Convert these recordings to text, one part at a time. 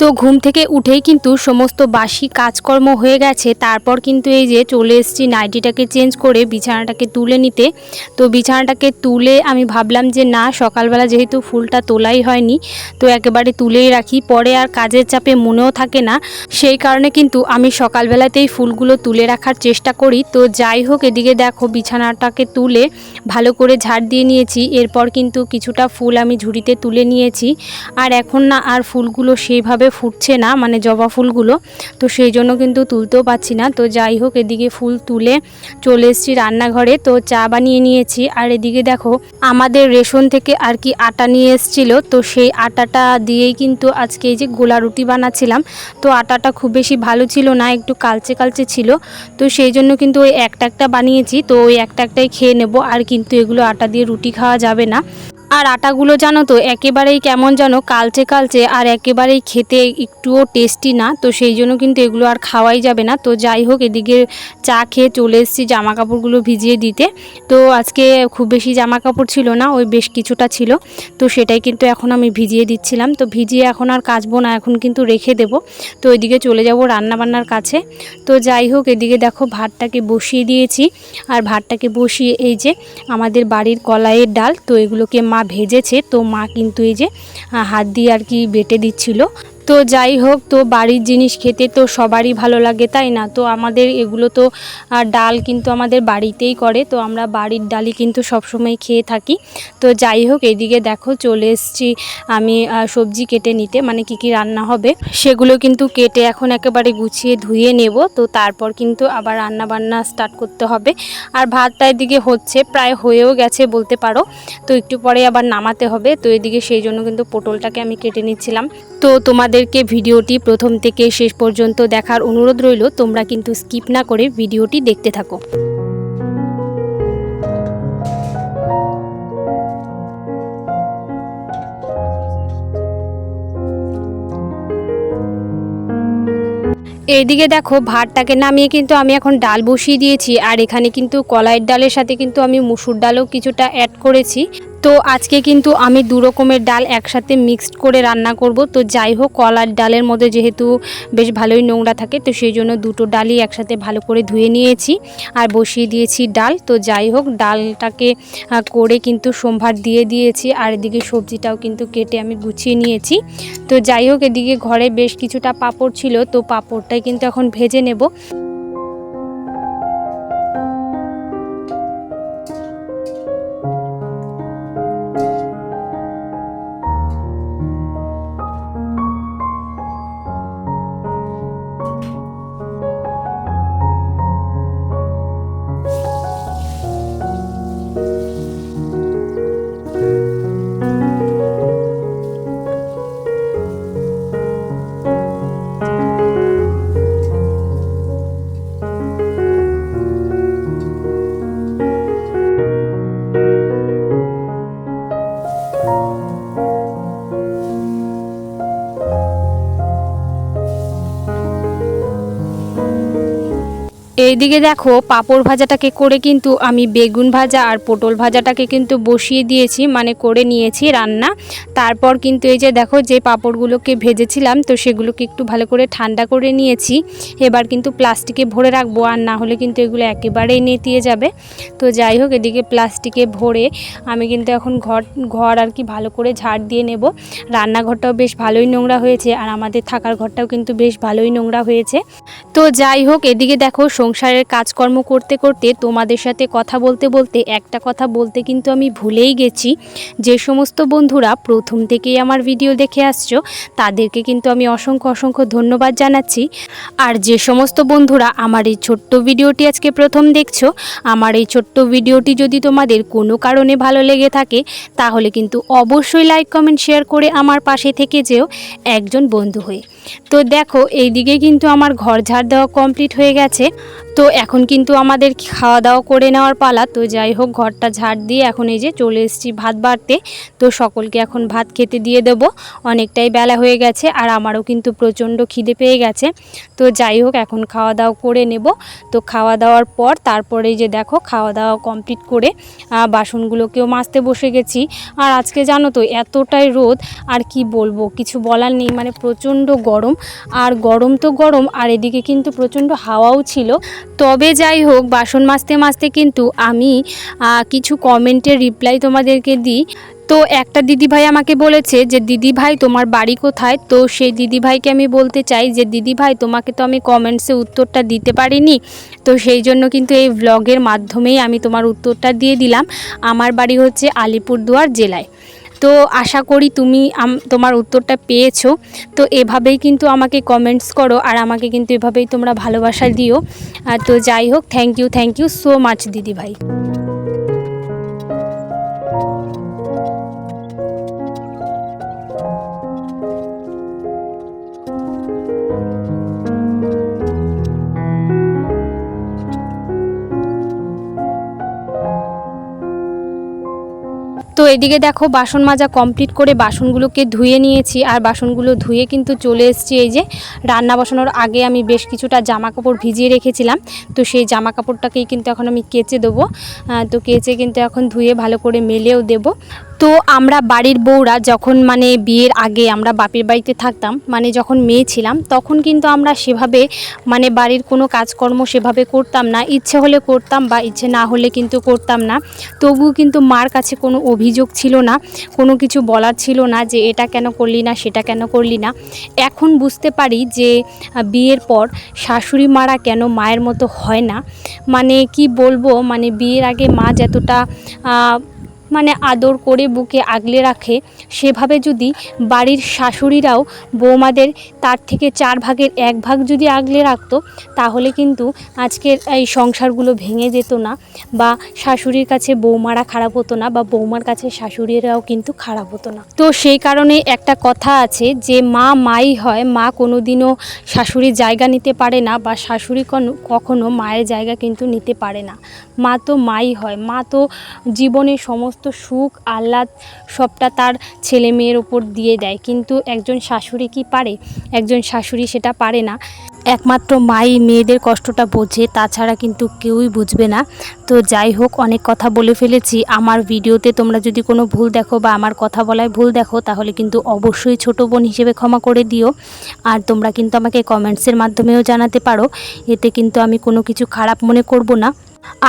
তো ঘুম থেকে উঠেই কিন্তু সমস্ত বাসি কাজকর্ম হয়ে গেছে। তারপর কিন্তু এই যে চলে এসেছি নাইটিটাকে চেঞ্জ করে বিছানাটাকে তুলে নিতে। তো বিছানাটাকে তুলে আমি ভাবলাম যে না, সকালবেলা যেহেতু ফুলটা তোলাই হয়নি, তো একেবারে তুলেই রাখি। পরে আর কাজের চাপে মনেও থাকে না। সেই কারণে কিন্তু আমি সকালবেলাতেই ফুলগুলো তুলে রাখার চেষ্টা করি। তো যাই হোক, এদিকে দেখো বিছানাটাকে তুলে ভালো করে ঝাড় দিয়ে নিয়েছি। এরপর কিন্তু কিছুটা ফুল আমি ঝুড়িতে তুলে নিয়েছি। আর এখন না, আর ফুলগুলো সেইভাবে ফুটছে না মানে জবা ফুলগুলো। তো সেই জন্য কিন্তু তুলতেও পাচ্ছি না। তো যাই হোক, এদিকে ফুল তুলে চলে এসেছি রান্নাঘরে। তো চা বানিয়ে নিয়েছি। আর এদিকে দেখো, আমাদের রেশন থেকে আর কি আটা নিয়ে এসেছিল। তো সেই আটাটা দিয়েই কিন্তু আজকে এই যে গোলা রুটি বানাচ্ছিলাম। তো আটাটা খুব বেশি ভালো ছিল না, একটু কালচে কালচে ছিল। তো সেই জন্য কিন্তু ওই একটা একটা বানিয়েছি। তো ওই একটা একটাই খেয়ে নেব। আর কিন্তু এগুলো আটা দিয়ে রুটি খাওয়া যাবে না। আর আটাগুলো জানো তো, একেবারেই কেমন যেন কালচে কালচে আর একেবারেই খেতে একটুও টেস্টি না। তো সেই জন্য কিন্তু এগুলো আর খাওয়াই যাবে না। তো যাই হোক, এদিকে চা খেয়ে চলে এসেছি জামা কাপড়গুলো ভিজিয়ে দিতে। তো আজকে খুব বেশি জামা কাপড় ছিল না, ওই বেশ কিছুটা ছিল। তো সেটাই কিন্তু এখন আমি ভিজিয়ে দিচ্ছিলাম। তো ভিজিয়ে এখন আর কাচবো না, এখন কিন্তু রেখে দেব। তো ওইদিকে চলে যাব রান্না বান্নার কাছে। তো যাই হোক, এদিকে দেখো ভাতটাকে বসিয়ে দিয়েছি। আর ভাতটাকে বসিয়ে এই যে আমাদের বাড়ির কলাইয়ের ডাল, তো এগুলোকে মা ভেজেছে তো মা কিন্তু এই যে হাত দিয়ে আর কি বেটে দিচ্ছিল। তো যাই হোক, তো বাড়ির জিনিস খেতে তো সবারই ভালো লাগে, তাই না? তো আমাদের এগুলো তো ডাল কিন্তু আমাদের বাড়িতেই করে, তো আমরা বাড়ির ডালই কিন্তু সবসময় খেয়ে থাকি। তো যাই হোক, এদিকে দেখো চলে এসছি আমি সবজি কেটে নিতে মানে কি কি রান্না হবে, সেগুলো কিন্তু কেটে এখন একেবারে গুছিয়ে ধুয়ে নেব, তো তারপর কিন্তু আবার রান্না বান্না স্টার্ট করতে হবে। আর ভাতটা এদিকে হচ্ছে, প্রায় হয়েও গেছে বলতে পারো, তো একটু পরে আবার নামাতে হবে, তো এদিকে সেই জন্য কিন্তু পটলটাকে আমি কেটে নিচ্ছিলাম। তো তোমাদেরকে ভিডিওটি প্রথম থেকে শেষ পর্যন্ত দেখার অনুরোধ রইল, তোমরা কিন্তু স্কিপ না করে ভিডিওটি দেখতে থাকো। এইদিকে দেখো, ভাতটাকে নামিয়ে কিন্তু আমি এখন ডাল বসিয়ে দিয়েছি, আর এখানে কিন্তু কলাইয়ের ডালের সাথে কিন্তু আমি মুসুর ডালও কিছুটা অ্যাড করেছি। তো আজকে কিন্তু আমি দু রকমের ডাল একসাথে মিক্সড করে রান্না করব। তো যাই হোক কলার ডালের মধ্যে যেহেতু বেশ ভালোই নোংরা থাকে, তো সেই জন্য দুটো ডালই একসাথে ভালো করে ধুয়ে নিয়েছি আর বসিয়ে দিয়েছি ডাল। তো যাই হোক, ডালটাকে করে কিন্তু সোমবার দিয়ে দিয়েছি আর এদিকে সবজিটাও কিন্তু কেটে আমি গুছিয়ে নিয়েছি। তো যাই হোক, এদিকে ঘরে বেশ কিছুটা পাপড় ছিল, তো পাঁপড়টাই কিন্তু এখন ভেজে নেব। এইদিকে দেখো, পাঁপড় ভাজাটাকে করে কিন্তু আমি বেগুন ভাজা আর পটল ভাজাটাকে কিন্তু বসিয়ে দিয়েছি মানে করে নিয়েছি রান্না। তারপর কিন্তু এই যে দেখো, যে পাঁপড়গুলোকে ভেজেছিলাম, তো সেগুলোকে একটু ভালো করে ঠান্ডা করে নিয়েছি। এবার কিন্তু প্লাস্টিকে ভরে রাখব, আর না হলে কিন্তু এগুলো একেবারেই নেতিয়ে যাবে। তো যাই হোক, এদিকে প্লাস্টিকে ভরে আমি কিন্তু এখন ঘর ঘর আর কি ভালো করে ঝাড় দিয়ে নেব। রান্নাঘরটাও বেশ ভালোই নোংরা হয়েছে, আর আমাদের থাকার ঘরটাও কিন্তু বেশ ভালোই নোংরা হয়েছে। তো যাই হোক, এদিকে দেখো সংসারের কাজকর্ম করতে করতে তোমাদের সাথে কথা বলতে বলতে, একটা কথা বলতে কিন্তু আমি ভুলেই গেছি। যে সমস্ত বন্ধুরা প্রথম থেকেই আমার ভিডিও দেখে আসছো, তাদেরকে কিন্তু আমি অসংখ্য অসংখ্য ধন্যবাদ জানাচ্ছি। আর যে সমস্ত বন্ধুরা আমার এই ছোট্ট ভিডিওটি আজকে প্রথম দেখছ, আমার এই ছোট্ট ভিডিওটি যদি তোমাদের কোনো কারণে ভালো লেগে থাকে, তাহলে কিন্তু অবশ্যই লাইক, কমেন্ট, শেয়ার করে আমার পাশে থেকে যেও, একজন বন্ধু হয়ে। তো দেখো, এইদিকে কিন্তু আমার ঘর ঝাড় দেওয়া কমপ্লিট হয়ে গেছে। তো এখন কিন্তু আমাদের খাওয়া দাওয়া করে নেওয়ার পালা। তো যাই হোক, ঘরটা ঝাড় দিয়ে এখন এই যে চলে এসেছি ভাত বাড়তে। তো সকলকে এখন ভাত খেতে দিয়ে দেবো। অনেকটাই বেলা হয়ে গেছে আর আমারও কিন্তু প্রচণ্ড খিদে পেয়ে গেছে। তো যাই হোক, এখন খাওয়া দাওয়া করে নেব। তো খাওয়া দাওয়ার পর তারপরে যে দেখো খাওয়া দাওয়া কমপ্লিট করে বাসনগুলোকেও মাজতে বসে গেছি। আর আজকে জানো তো, এতটাই রোদ। আর কি বলব, কিছু বলার নেই। মানে প্রচণ্ড গরম। আর গরম তো গরম, আর এদিকে কিন্তু প্রচণ্ড হাওয়াও ছিল। তবে যাই হোক, বাসন মাজতে মাজতে কিন্তু আমি কিছু কমেন্টের রিপ্লাই তোমাদেরকে দিই। তো একটা দিদিভাই আমাকে বলেছে যে, দিদিভাই, তোমার বাড়ি কোথায়? তো সেই দিদিভাইকে আমি বলতে চাই যে, দিদিভাই, তোমাকে তো আমি কমেন্টসে উত্তরটা দিতে পারিনি। তো সেই জন্য কিন্তু এই ব্লগের মাধ্যমেই আমি তোমার উত্তরটা দিয়ে দিলাম। আমার বাড়ি হচ্ছে আলিপুরদুয়ার জেলায়। তো আশা করি তুমি তোমার উত্তরটা পেয়েছ। তো এভাবেই কিন্তু আমাকে কমেন্টস করো আর আমাকে কিন্তু এভাবেই তোমরা ভালোবাসা দিও। তো যাই হোক thank you thank you so much দিদি ভাই তো এদিকে দেখো বাসন মাজা কমপ্লিট করে বাসনগুলোকে ধুয়ে নিয়েছি, আর বাসনগুলো ধুয়ে কিন্তু চলে এসেছি এই যে রান্না বসানোর আগে আমি বেশ কিছুটা জামা কাপড় ভিজিয়ে রেখেছিলাম। তো সেই জামা কাপড়টাকেই কিন্তু এখন আমি কেচে দেবো। তো কেচে কিন্তু এখন ধুয়ে ভালো করে মেলেও দেবো। তো আমরা বাড়ির বউরা যখন মানে বিয়ের আগে আমরা বাপের বাড়িতে থাকতাম মানে যখন মেয়ে ছিলাম, তখন কিন্তু আমরা সেভাবে মানে বাড়ির কোনো কাজকর্ম সেভাবে করতাম না। ইচ্ছে হলে করতাম বা ইচ্ছে না হলে কিন্তু করতাম না। তবুও কিন্তু মার কাছে কোনো অভিযোগ ছিল না, কোনো কিছু বলার ছিল না যে এটা কেন করলি না, সেটা কেন করলি না। এখন বুঝতে পারি যে বিয়ের পর শাশুড়ি মারা কেন মায়ের মতো হয় না। মানে কি বলব মানে বিয়ের আগে মা যতটা মানে আদর করে বুকে আগলে রাখে, সেভাবে যদি বাড়ির শাশুড়িরাও বৌমাদের তার থেকে চার ভাগের এক ভাগ যদি আগলে রাখতো, তাহলে কিন্তু আজকের এই সংসারগুলো ভেঙে যেত না বা শাশুড়ির কাছে বৌমারা খারাপ হতো না বা বৌমার কাছে শাশুড়িরাও কিন্তু খারাপ হতো না। তো সেই কারণে একটা কথা আছে যে, মা মাই হয়, মা কোনোদিনও শাশুড়ির জায়গা নিতে পারে না বা শাশুড়ি কখনো মায়ের জায়গা কিন্তু নিতে পারে না। মা তো মাই হয়, মা তো জীবনের সমস্ত সুখ, আহ্লাদ সবটা তার ছেলে মেয়ের ওপর দিয়ে দেয়। কিন্তু একজন শাশুড়ি কি পারে? একজন শাশুড়ি সেটা পারে না। একমাত্র মাই মেয়েদের কষ্টটা বোঝে, তাছাড়া কিন্তু কেউই বুঝবে না। তো যাই হোক, অনেক কথা বলে ফেলেছি। আমার ভিডিওতে তোমরা যদি কোনো ভুল দেখো বা আমার কথা বলায় ভুল দেখো, তাহলে কিন্তু অবশ্যই ছোট বোন হিসেবে ক্ষমা করে দিও। আর তোমরা কিন্তু আমাকে কমেন্টসের মাধ্যমেও জানাতে পারো। এতে কিন্তু আমি কোনো কিছু খারাপ মনে করব না।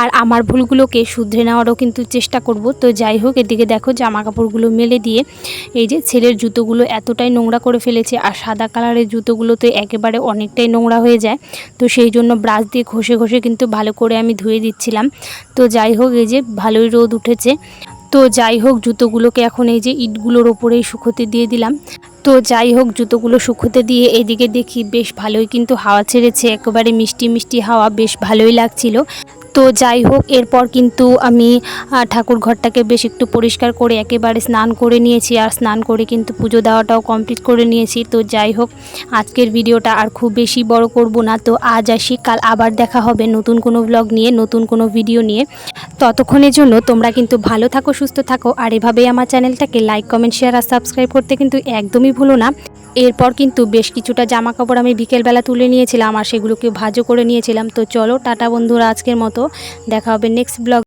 আর আমার ভুলগুলোকে শুধরে নেওয়ারও কিন্তু চেষ্টা করব। তো যাই হোক, এদিকে দেখো জামা কাপড়গুলো মেলে দিয়ে এই যে ছেলের জুতোগুলো এতটাই নোংরা করে ফেলেছে আর সাদা কালারের জুতোগুলো তো একেবারে অনেকটাই নোংরা হয়ে যায়। তো সেই জন্য ব্রাশ দিয়ে ঘষে ঘষে কিন্তু ভালো করে আমি ধুয়ে দিচ্ছিলাম। তো যাই হোক, এই যে ভালোই রোদ উঠেছে। তো যাই হোক, জুতোগুলোকে এখন এই যে ইটগুলোর ওপরেই শুকোতে দিয়ে দিলাম। তো যাই হোক, জুতোগুলো শুকোতে দিয়ে এদিকে দেখি বেশ ভালোই কিন্তু হাওয়া ছেড়েছে। একেবারে মিষ্টি মিষ্টি হাওয়া, বেশ ভালোই লাগছিল। তো যাই হোক, এরপর কিন্তু আমি ঠাকুর ঘরটাকে বেশ একটু পরিষ্কার করে একেবারে স্নান করে নিয়েছি। আর স্নান করে কিন্তু পুজো দেওয়াটাও কমপ্লিট করে নিয়েছি। তো যাই হোক, আজকের ভিডিওটা আর খুব বেশি বড় করব না। তো আজ আসি, কাল আবার দেখা হবে নতুন কোনো ব্লগ নিয়ে, নতুন কোনো ভিডিও নিয়ে। ততক্ষণের জন্য তোমরা কিন্তু ভালো থাকো, সুস্থ থাকো। আর এভাবেই আমার চ্যানেলটাকে লাইক কমেন্ট শেয়ার আর সাবস্ক্রাইব করতে কিন্তু একদমই ভুলো না। এরপর কিন্তু বেশ কিছুটা জামা কাপড় আমি বিকেলবেলা তুলে নিয়েছিলাম আর সেগুলোকে ভাজও করে নিয়েছিলাম। তো চলো, টাটা বন্ধুরা আজকের মতো। দেখা হবে নেক্সট ব্লগ